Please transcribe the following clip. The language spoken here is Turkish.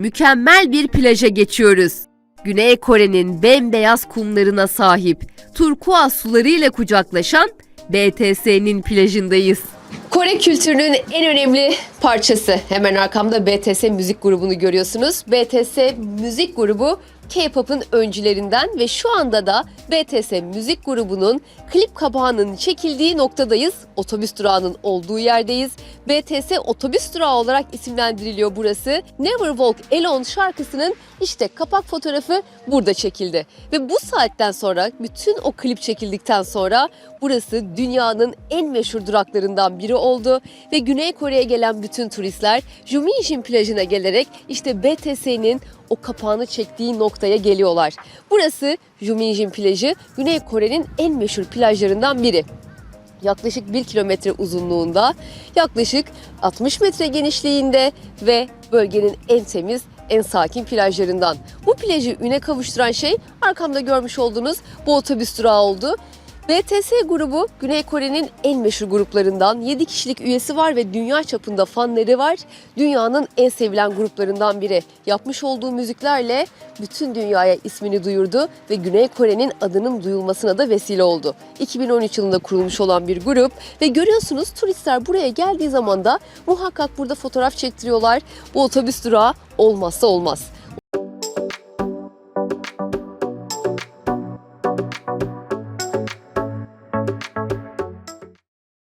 Mükemmel bir plaja geçiyoruz. Güney Kore'nin bembeyaz kumlarına sahip, turkuaz sularıyla kucaklaşan BTS'nin plajındayız. Kore kültürünün en önemli parçası. Hemen arkamda BTS müzik grubunu görüyorsunuz. BTS müzik grubu K-pop'un öncülerinden ve şu anda da BTS müzik grubunun klip kabağının çekildiği noktadayız. Otobüs durağının olduğu yerdeyiz. BTS otobüs durağı olarak isimlendiriliyor burası. Never Walk Alone şarkısının işte kapak fotoğrafı burada çekildi. Ve bu saatten sonra bütün o klip çekildikten sonra burası dünyanın en meşhur duraklarından biri oldu ve Güney Kore'ye gelen bütün turistler Juminjin plajına gelerek işte BTS'nin o kapağını çektiği noktaya geliyorlar. Burası Juminjin plajı Güney Kore'nin en meşhur plajlarından biri yaklaşık 1 kilometre uzunluğunda, yaklaşık 60 metre genişliğinde ve bölgenin en temiz, en sakin plajlarından. Bu plajı üne kavuşturan şey arkamda görmüş olduğunuz bu otobüs durağı oldu. BTS grubu Güney Kore'nin en meşhur gruplarından 7 kişilik üyesi var ve dünya çapında fanları var. Dünyanın en sevilen gruplarından biri. Yapmış olduğu müziklerle bütün dünyaya ismini duyurdu ve Güney Kore'nin adının duyulmasına da vesile oldu. 2013 yılında kurulmuş olan bir grup ve görüyorsunuz turistler buraya geldiği zaman da muhakkak burada fotoğraf çektiriyorlar. Bu otobüs durağı olmazsa olmaz.